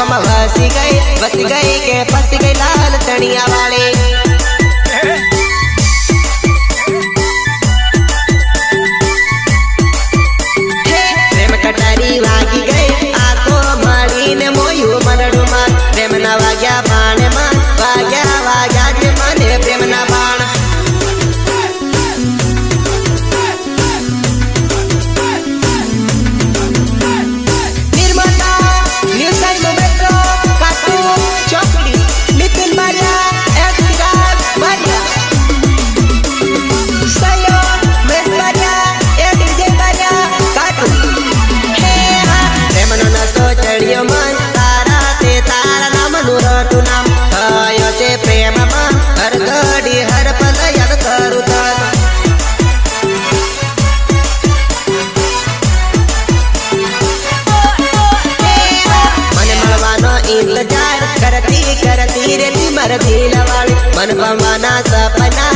कसम बस गई बस गई के फंस गई लाल तनिया वाले। वागी गई आको मारी ने मोयू मनडू मार, प्रेम ना गया बाण मार। इन करती करती रे मर भी लवाड़ी मन पवाना सपना